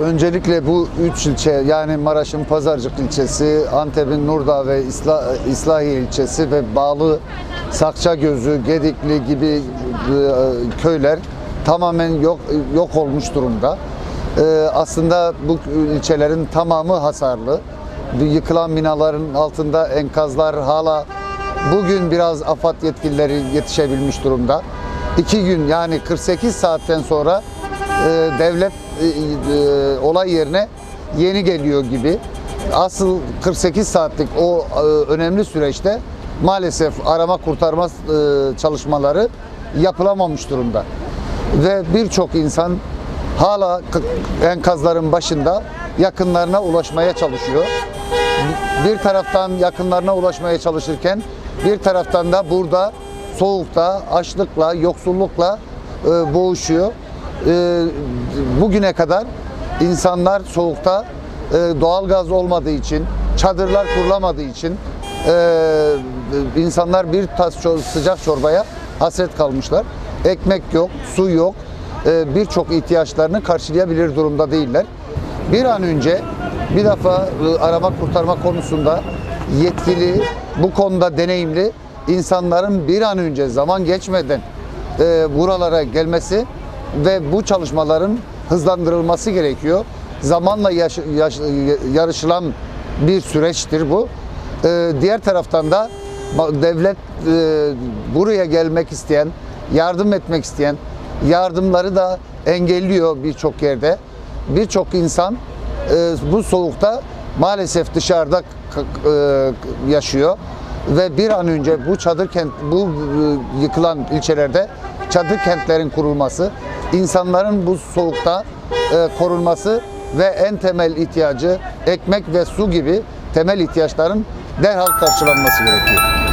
Öncelikle bu üç ilçe yani Maraş'ın Pazarcık ilçesi, Antep'in Nurdağ ve İsla, İslahiye ilçesi ve bağlı Sakçagözü, Gedikli gibi e, köyler tamamen yok yok olmuş durumda. E, aslında bu ilçelerin tamamı hasarlı. Yıkılan binaların altında enkazlar hala bugün biraz AFAD yetkilileri yetişebilmiş durumda. İki gün yani 48 saatten sonra devlet e, e, olay yerine yeni geliyor gibi. Asıl 48 saatlik o e, önemli süreçte maalesef arama kurtarma e, çalışmaları yapılamamış durumda. Ve birçok insan hala enkazların başında yakınlarına ulaşmaya çalışıyor. Bir taraftan yakınlarına ulaşmaya çalışırken bir taraftan da burada soğukta, açlıkla, yoksullukla e, boğuşuyor. E, bugüne kadar insanlar soğukta e, doğalgaz olmadığı için, çadırlar kurulamadığı için e, insanlar bir tas sıcak çorbaya hasret kalmışlar. Ekmek yok, su yok. E, Birçok ihtiyaçlarını karşılayabilir durumda değiller. Bir an önce bir defa e, arama kurtarma konusunda yetkili, bu konuda deneyimli insanların bir an önce zaman geçmeden e, buralara gelmesi ve bu çalışmaların hızlandırılması gerekiyor. Zamanla yaş- yaş- yarışılan bir süreçtir bu. E, diğer taraftan da devlet e, buraya gelmek isteyen, yardım etmek isteyen yardımları da engelliyor birçok yerde. Birçok insan e, bu soğukta maalesef dışarıda e, yaşıyor ve bir an önce bu çadır kent bu e, yıkılan ilçelerde çadır kentlerin kurulması, insanların bu soğukta e, korunması ve en temel ihtiyacı ekmek ve su gibi temel ihtiyaçların derhal karşılanması gerekiyor.